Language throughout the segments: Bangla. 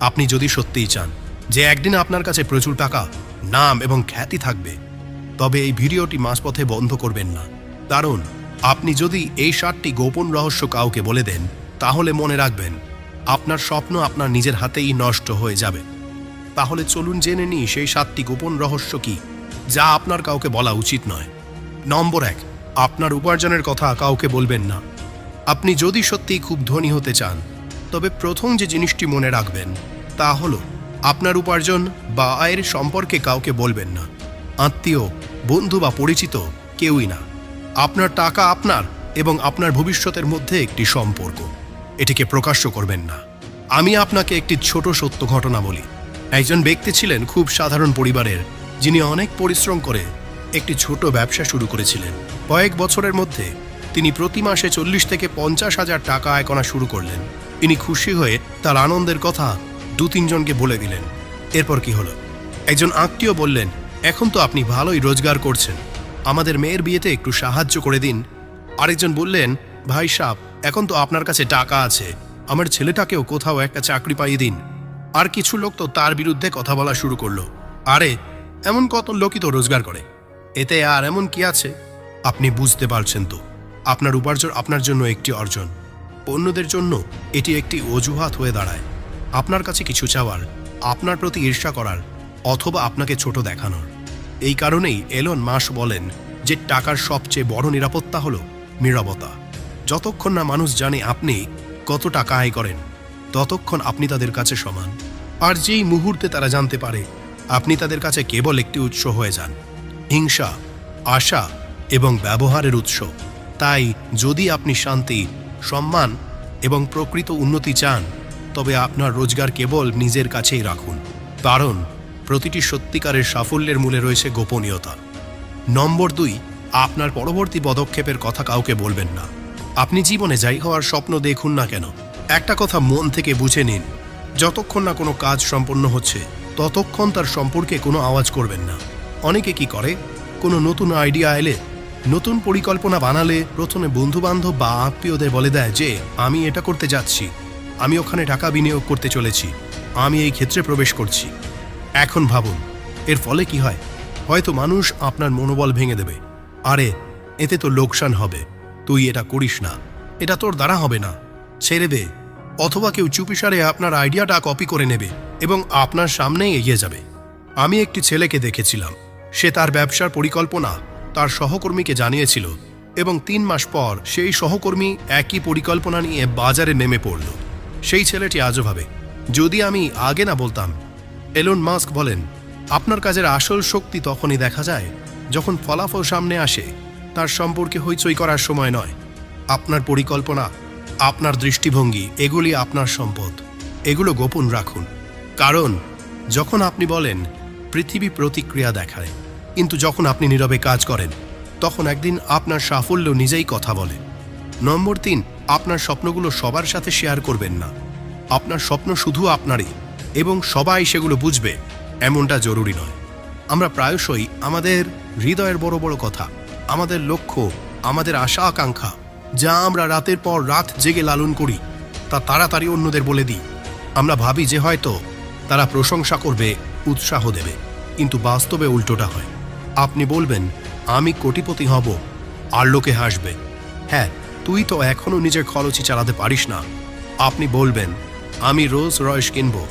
আপনি যদি সত্যিই চান যে একদিন আপনার কাছে প্রচুর টাকা, নাম এবং খ্যাতি থাকবে, তবে এই ভিডিওটি মাঝপথে বন্ধ করবেন না। কারণ, আপনি যদি এই সাতটি গোপন রহস্য কাউকে বলে দেন, তাহলে মনে রাখবেন, আপনার স্বপ্ন আপনার নিজের হাতেই নষ্ট হয়ে যাবে। তাহলে চলুন জেনে নিই সেই সাতটি গোপন রহস্য কি, যা আপনার কাউকে বলা উচিত নয়। নম্বর এক, আপনার উপার্জনের কথা কাউকে বলবেন না। আপনি যদি সত্যিই খুব ধনী হতে চান তবে প্রথম যে জিনিসটি মনে রাখবেন, তা হলো আপনার উপার্জন বা আয়ের সম্পর্কে কাউকে বলবেন না। আত্মীয়, বন্ধু বা পরিচিত কেউই না। আপনার টাকা আপনার এবং আপনার ভবিষ্যতের মধ্যে একটি সম্পর্ক। এটিকে প্রকাশ্য করবেন না। আমি আপনাকে একটি ছোট সত্য ঘটনা বলি। একজন ব্যক্তি ছিলেন খুব সাধারণ পরিবারের, যিনি অনেক পরিশ্রম করে একটি ছোট ব্যবসা শুরু করেছিলেন। কয়েক বছরের মধ্যে তিনি প্রতি মাসে চল্লিশ থেকে পঞ্চাশ হাজার টাকা আয় করা শুরু করলেন। তিনি খুশি হয়ে তার আনন্দের কথা দু তিনজনকে বলে দিলেন। এরপর কি হলো? একজন আত্মীয় বললেন, এখন তো আপনি ভালোই রোজগার করছেন। আমাদের মেয়ের বিয়েতে একটু সাহায্য করে দিন। আরেকজন বললেন, ভাই সাহ এখন তো আপনার কাছে টাকা আছে। আমার ছেলেটাকেও কোথাও একটা চাকরি পাইয়ে দিন। আর কিছু লোক তো তার বিরুদ্ধে কথা বলা শুরু করল। আরে, এমন কত লোকই তো রোজগার করে। এতে আর এমন কি আছে? আপনি বুঝতে পারছেন তো। আপনার উপার্জন আপনার জন্য একটি অর্জন। অন্যদের জন্য এটি একটি অজুহাত হয়ে দাঁড়ায়। আপনার কাছে কিছু চাওয়ার, আপনার প্রতি ঈর্ষা করার অথবা আপনাকে ছোট দেখানোর। এই কারণেই এলন মাস বলেন যে টাকার সবচেয়ে বড় নিরাপত্তা হল নীরবতা। যতক্ষণ না মানুষ জানে আপনি কত টাকা আয় করেন, ততক্ষণ আপনি তাদের কাছে সমান। আর যেই মুহূর্তে তারা জানতে পারে, আপনি তাদের কাছে কেবল একটি উৎস হয়ে যান। হিংসা, আশা এবং ব্যবহারের উৎস। তাই যদি আপনি শান্তি, সম্মান এবং প্রকৃত উন্নতি চান, তবে আপনার রোজগার কেবল নিজের কাছেই রাখুন। কারণ প্রতিটি সত্যিকারের সাফল্যের মূলে রয়েছে গোপনীয়তা। নম্বর দুই, আপনার পরবর্তী পদক্ষেপের কথা কাউকে বলবেন না। আপনি জীবনে যাই হওয়ার স্বপ্ন দেখুন না কেন, একটা কথা মন থেকে বুঝে নিন, যতক্ষণ না কোনো কাজ সম্পন্ন হচ্ছে, ততক্ষণ তার সম্পর্কে কোনো আওয়াজ করবেন না। অনেকে কি করে, কোনো নতুন আইডিয়া এলে নতুন পরিকল্পনা বানালে প্রথমে বন্ধু বান্ধব বা আত্মীয়দের বলে দেয় যে, আমি এটা করতে যাচ্ছি। আমি ওখানে টাকা বিনিয়োগ করতে চলেছি। আমি এই ক্ষেত্রে প্রবেশ করছি। এখন ভাবুন, এর ফলে কি হয়? হয়তো মানুষ আপনার মনোবল ভেঙে দেবে। আরে, এতে তো লোকসান হবে। তুই এটা করিস না। এটা তোর দ্বারা হবে না। ছেড়ে দে। অথবা কেউ চুপিসারে আপনার আইডিয়াটা কপি করে নেবে এবং আপনার সামনেই এগিয়ে যাবে। আমি একটি ছেলেকে দেখেছিলাম। সে তার ব্যবসার পরিকল্পনা তার সহকর্মীকে জানিয়েছিল এবং তিন মাস পর সেই সহকর্মী একই পরিকল্পনা নিয়ে বাজারে নেমে পড়ল। সেই ছেলেটি আজও ভাবে, যদি আমি আগে না বলতাম, এলন মাস্ক বলেন, আপনার কাজের আসল শক্তি তখনই দেখা যায় যখন ফলাফল সামনে আসে, তার সম্পর্কে হইচই করার সময় নয়। আপনার পরিকল্পনা, আপনার দৃষ্টিভঙ্গি, এগুলি আপনার সম্পদ। এগুলো গোপন রাখুন। কারণ, যখন আপনি বলেন, পৃথিবী প্রতিক্রিয়া দেখায়। কিন্তু যখন আপনি নীরবে কাজ করেন, তখন একদিন আপনার সাফল্য নিজেই কথা বলে। নম্বর তিন, আপনার স্বপ্নগুলো সবার সাথে শেয়ার করবেন না। আপনার স্বপ্ন শুধু আপনারই, এবং সবাই সেগুলো বুঝবে, এমনটা জরুরি নয়। আমরা প্রায়শই আমাদের হৃদয়ের বড় বড় কথা, আমাদের লক্ষ্য, আমাদের আশা আকাঙ্ক্ষা, যা আমরা রাতের পর রাত জেগে লালন করি, তা তাড়াতাড়ি অন্যদের বলে দিই। আমরা ভাবি যে হয়তো তারা প্রশংসা করবে, উৎসাহ দেবে, কিন্তু বাস্তবে উল্টোটা হয়। আপনি বলবেন, আমি কোটিপতি হব। আর লোকে হাসবে হ্যাঁ তুই তো এখনও নিজের খরচই চালাতে পারিস না। আপনি বলবেন, আমি রোজ রয়েস কিনবো।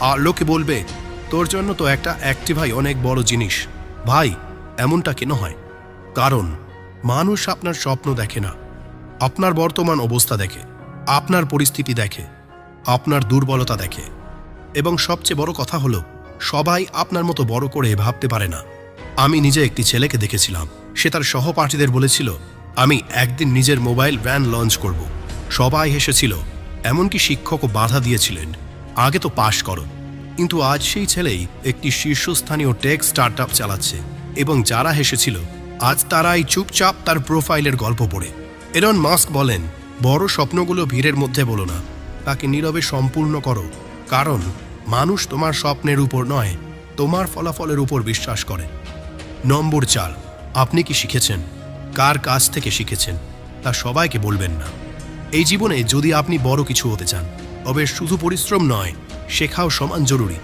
আর লোকে বলবে, তোর জন্য তো একটা অ্যাক্টিভাই অনেক বড় জিনিস। ভাই, এমনটা কেন হয়? কারণ, মানুষ আপনার স্বপ্ন দেখে না। আপনার বর্তমান অবস্থা দেখে, আপনার পরিস্থিতি দেখে, আপনার দুর্বলতা দেখে। এবং সবচেয়ে বড় কথা হলো, সবাই আপনার মতো বড় করে ভাবতে পারে না। আমি নিজে একটি ছেলেকে দেখেছিলাম। সে তার সহপাঠীদের বলেছিল, আমি একদিন নিজের মোবাইল ভ্যান লঞ্চ করব। সবাই হেসেছিল, এমনকি শিক্ষকও বাধা দিয়েছিলেন। আগে তো পাশ করো। কিন্তু আজ সেই ছেলেই একটি শীর্ষস্থানীয় টেক স্টার্টআপ চালাচ্ছে এবং যারা হেসেছিল, আজ তারাই চুপচাপ তার প্রোফাইলের গল্প পড়ে। এরন মাস্ক বলেন, বড় স্বপ্নগুলো ভিড়ের মধ্যে বলো না। তাকে নীরবে সম্পূর্ণ করো। কারণ মানুষ তোমার স্বপ্নের উপর নয়, তোমার ফলাফলের উপর বিশ্বাস করে। নম্বর চার, আপনি কি শিখেছেন? কার কাছ থেকে শিখেছেন? তা সবাইকে বলবেন না। এই জীবনে যদি আপনি বড় কিছু হতে চান, তবে শুধু পরিশ্রম নয়, শেখাও সমান জরুরি।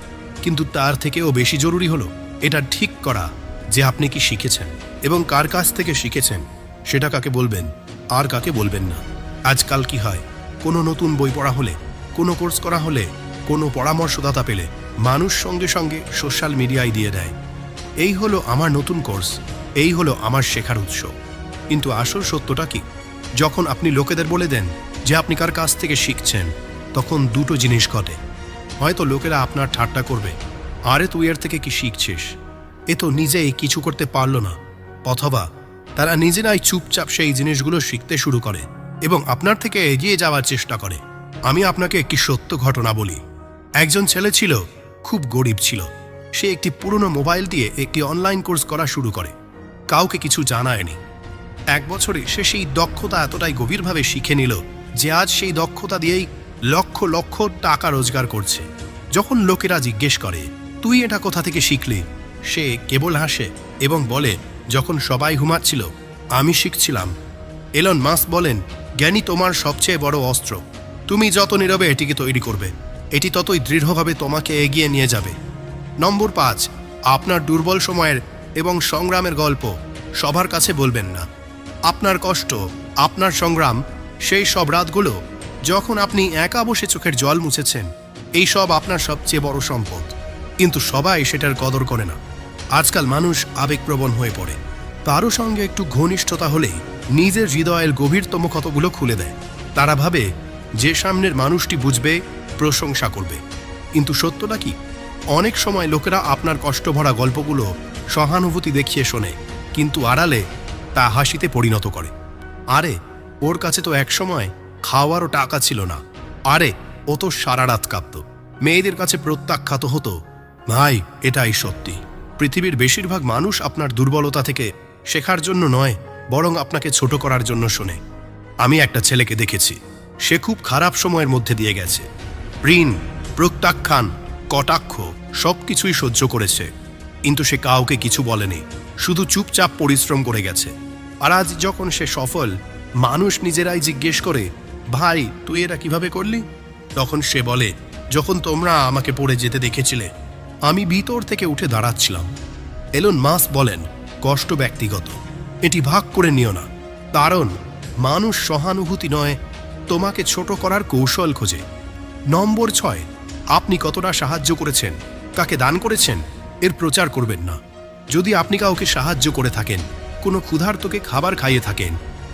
কিন্তু তার থেকেও বেশি জরুরি হলো, এটা ঠিক করা যে আপনি কি শিখেছেন এবং কার কাছ থেকে শিখেছেন, সেটা কাকে বলবেন, আর কাকে বলবেন না। আজকাল কি হয়, কোনো নতুন বই পড়া হলে, কোনো কোর্স করা হলে, কোনো পরামর্শদাতা পেলে মানুষ সঙ্গে সঙ্গে সোশ্যাল মিডিয়ায় দিয়ে দেয়। এই হলো আমার নতুন কোর্স, এই হলো আমার শেখার উৎস। কিন্তু আসল সত্যটা কি? যখন আপনি লোকেদের বলে দেন যে আপনি কার কাছ থেকে শিখছেন, তখন দুটো জিনিস ঘটে। হয়তো লোকেরা আপনার ঠাট্টা করবে, আরে তুই এর থেকে কি শিখছিস? এ তো নিজেই কিছু করতে পারল না। অথবা তারা নিজেরাই চুপচাপ সেই জিনিসগুলো শিখতে শুরু করে এবং আপনার থেকে এগিয়ে যাওয়ার চেষ্টা করে। আমি আপনাকে একটি সত্য ঘটনা বলি। একজন ছেলে ছিল, খুব গরিব ছিল। সে একটি পুরনো মোবাইল দিয়ে একটি অনলাইন কোর্স করা শুরু করে। কাউকে কিছু জানায়নি। এক বছরে সে সেই দক্ষতা এতটাই গভীরভাবে শিখে নিল যে আজ সেই দক্ষতা দিয়েই লক্ষ লক্ষ টাকা রোজগার করছে। যখন লোকেরা জিজ্ঞেস করে, তুই এটা কোথা থেকে শিখলি? সে কেবল হাসে এবং বলে, যখন সবাই ঘুমাচ্ছিল, আমি শিখছিলাম। এলন মাস বলেন, জ্ঞানী তোমার সবচেয়ে বড় অস্ত্র। তুমি যত নীরবে এটিকে তৈরি করবে, এটি ততই দৃঢ়ভাবে তোমাকে এগিয়ে নিয়ে যাবে। নম্বর পাঁচ, আপনার দুর্বল সময়ের এবং সংগ্রামের গল্প সবার কাছে বলবেন না। আপনার কষ্ট, আপনার সংগ্রাম, সেই সব রাতগুলো যখন আপনি একা বসে চোখের জল মুছেছেন, এই সব আপনার সবচেয়ে বড় সম্পদ। কিন্তু সবাই সেটার কদর করে না। আজকাল মানুষ আবেগপ্রবণ হয়ে পড়ে। তারও সঙ্গে একটু ঘনিষ্ঠতা হলেই নিজের হৃদয়ের গভীরতম ক্ষতগুলো খুলে দেয়। তারা ভাবে, যে সামনের মানুষটি বুঝবে, প্রশংসা করবে। কিন্তু সত্যটা কি? অনেক সময় লোকেরা আপনার কষ্ট ভরা গল্পগুলো সহানুভূতি দেখিয়ে শোনে, কিন্তু আড়ালে তা হাসিতে পরিণত করে। আরে, ওর কাছে তো একসময় খাওয়ারও টাকা ছিল না। আরে, ও তো সারা রাত কাঁপত। মেয়েদের কাছে প্রত্যাখ্যাত হতো, ভাই, এটাই সত্যি। পৃথিবীর বেশিরভাগ মানুষ আপনার দুর্বলতা থেকে শেখার জন্য নয়, বরং আপনাকে ছোট করার জন্য শোনে। আমি একটা ছেলেকে দেখেছি। সে খুব খারাপ সময়ের মধ্যে দিয়ে গেছে। ঋণ, প্রত্যাখ্যান কটাক্ষ সব কিছুই সহ্য করেছে, কিন্তু সে কাউকে কিছু বলেনি, শুধু চুপচাপ পরিশ্রম করে গেছে। আর আজ যখন সে সফল, মানুষ নিজেরাই জিজ্ঞেস করে, ভাই, তুই এটা কীভাবে করলি? তখন সে বলে, যখন তোমরা আমাকে পড়ে যেতে দেখেছিলে, আমি ভিতর থেকে উঠে দাঁড়াচ্ছিলাম। এলন মাস বলেন, কষ্ট ব্যক্তিগত, এটি ভাগ করে নিও না। কারণ, মানুষ সহানুভূতি নয়, তোমাকে ছোট করার কৌশল খোঁজে। নম্বর ছয় আপনি কতটা সাহায্য করেছেন, কাকে দান করেছেন, এর প্রচার করবেন না। যদি আপনি কাউকে সাহায্য করে থাকেন, কোনো ক্ষুধার্তকে খাবার খাইয়ে থাকেন,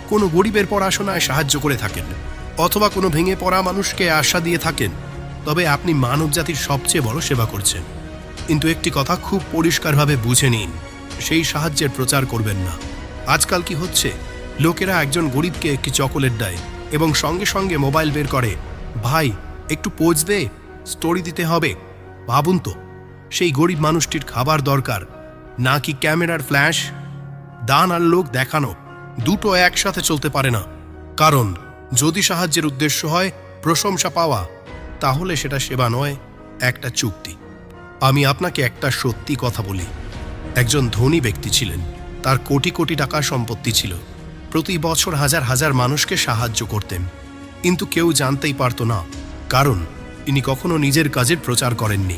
কোনো গরিবের পড়াশোনায় সাহায্য করে থাকেন, অথবা কোনো ভেঙে পড়া মানুষকে আশা দিয়ে থাকেন, তবে আপনি মানবজাতির সবচেয়ে বড় সেবা করছেন। কিন্তু একটি কথা খুব পরিষ্কারভাবে বুঝে নিন, সেই সাহায্যের প্রচার করবেন না। আজকাল কি হচ্ছে? লোকেরা একজন গরিবকে একটি চকোলেট দেয় এবং সঙ্গে সঙ্গে মোবাইল বের করে, ভাই, একটু পোজ দে। স্টোরি দিতে হবে। ভাবুন তো, সেই গরিব মানুষটির খাবার দরকার, নাকি ক্যামেরার ফ্ল্যাশ দান আর লোক দেখানো, দুটো একসাথে চলতে পারে না। কারণ, যদি সাহায্যের উদ্দেশ্য হয় প্রশংসা পাওয়া, তাহলে সেটা সেবা নয়, একটা চুক্তি। আমি আপনাকে একটা সত্যি কথা বলি। একজন ধনী ব্যক্তি ছিলেন, তার কোটি কোটি টাকা সম্পত্তি ছিল। প্রতি বছর হাজার হাজার মানুষকে সাহায্য করতেন। কিন্তু কেউ জানতেই পারতো না, কারণ তিনি কখনো নিজের কাজের প্রচার করেননি।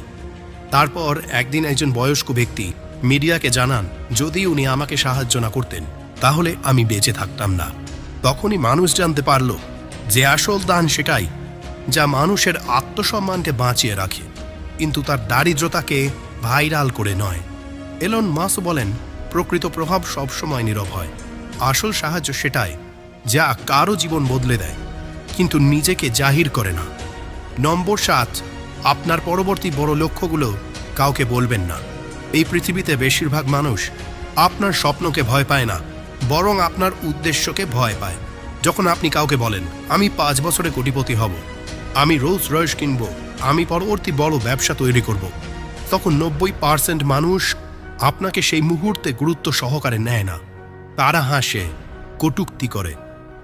তারপর একদিন একজন বয়স্ক ব্যক্তি মিডিয়াকে জানান, যদি উনি আমাকে সাহায্য না করতেন, তাহলে আমি বেঁচে থাকতাম না। তখনই মানুষ জানতে পারল যে আসল দান সেটাই, যা মানুষের আত্মসম্মানকে বাঁচিয়ে রাখে। কিন্তু তার দারিদ্রতাকে ভাইরাল করে নয়। এলন মাস বলেন, প্রকৃত প্রভাব সবসময় নীরব হয়। আসল সাহায্য সেটাই যা কারও জীবন বদলে দেয়, কিন্তু নিজেকে জাহির করে না। নম্বর সাত। আপনার পরবর্তী বড় লক্ষ্যগুলো কাউকে বলবেন না। এই পৃথিবীতে বেশিরভাগ মানুষ আপনার স্বপ্নকে ভয় পায় না, বরং আপনার উদ্দেশ্যকে ভয় পায়। যখন আপনি কাউকে বলেন, আমি পাঁচ বছরে কোটিপতি হব, আমি রোজ রয়েস কিনব, আমি পরবর্তী বড় ব্যবসা তৈরি করব, তখন নব্বই পার্সেন্ট মানুষ আপনাকে সেই মুহূর্তে গুরুত্ব সহকারে নেয় না। তারা হাসে, কটুক্তি করে,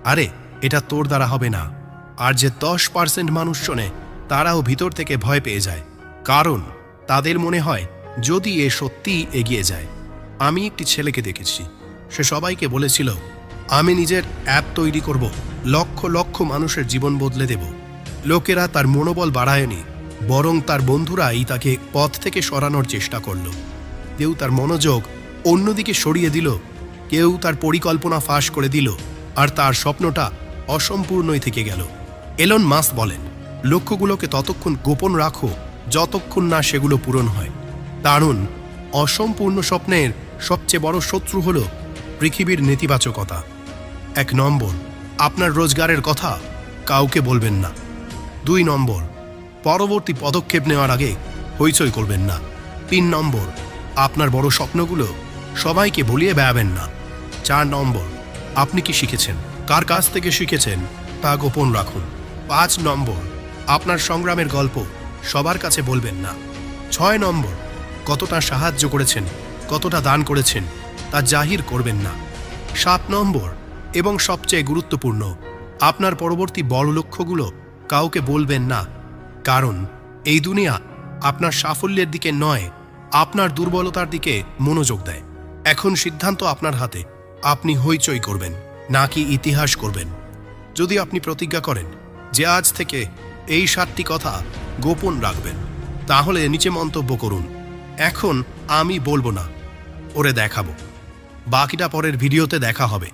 আরে, এটা তোর দ্বারা হবে না। আর যে দশ পার্সেন্ট মানুষ শোনে তারাও ভিতর থেকে ভয় পেয়ে যায়। কারণ তাদের মনে হয়, যদি এ সত্যিই এগিয়ে যায়। আমি একটি ছেলেকে দেখেছি। সে সবাইকে বলেছিল, আমি নিজের অ্যাপ তৈরি করব। লক্ষ লক্ষ মানুষের জীবন বদলে দেব। লোকেরা তার মনোবল বাড়ায়নি, বরং তার বন্ধুরাই তাকে পথ থেকে সরানোর চেষ্টা করল। কেউ তার মনোযোগ অন্যদিকে সরিয়ে দিল, কেউ তার পরিকল্পনা ফাঁস করে দিল, আর তার স্বপ্নটা অসম্পূর্ণই থেকে গেল। এলন মাস বলেন লক্ষ্যগুলোকে ততক্ষণ গোপন রাখো, যতক্ষণ না সেগুলো পূরণ হয়। কারণ অসম্পূর্ণ স্বপ্নের সবচেয়ে বড় শত্রু হল পৃথিবীর নেতিবাচকতা। এক নম্বর, আপনার রোজগারের কথা কাউকে বলবেন না। দুই নম্বর, পরবর্তী পদক্ষেপ নেওয়ার আগে হইচই করবেন না। তিন নম্বর, আপনার বড় স্বপ্নগুলো সবাইকে বলিয়ে বেড়াবেন না। চার নম্বর, আপনি কি শিখেছেন? কার কাছ থেকে শিখেছেন? তা গোপন রাখুন। পাঁচ নম্বর আপনার সংগ্রামের গল্প সবার কাছে বলবেন না। ছয় নম্বর, কতটা সাহায্য করেছেন, কতটা দান করেছেন, তা জাহির করবেন না। সাত নম্বর, এবং সবচেয়ে গুরুত্বপূর্ণ, আপনার পরবর্তী বড় লক্ষ্যগুলো কাউকে বলবেন না। কারণ, এই দুনিয়া আপনার সাফল্যের দিকে নয়, আপনার দুর্বলতার দিকে মনোযোগ দেয়। এখন সিদ্ধান্ত আপনার হাতে, আপনি হইচই করবেন, নাকি ইতিহাস করবেন। যদি আপনি প্রতিজ্ঞা করেন যে আজ থেকে এই সাতটি কথা গোপন রাখবেন। তাহলে নিচে মন্তব্য করুন। এখন আমি বলব না, ওরে দেখাবো। বাকিটা পরের ভিডিওতে দেখা হবে।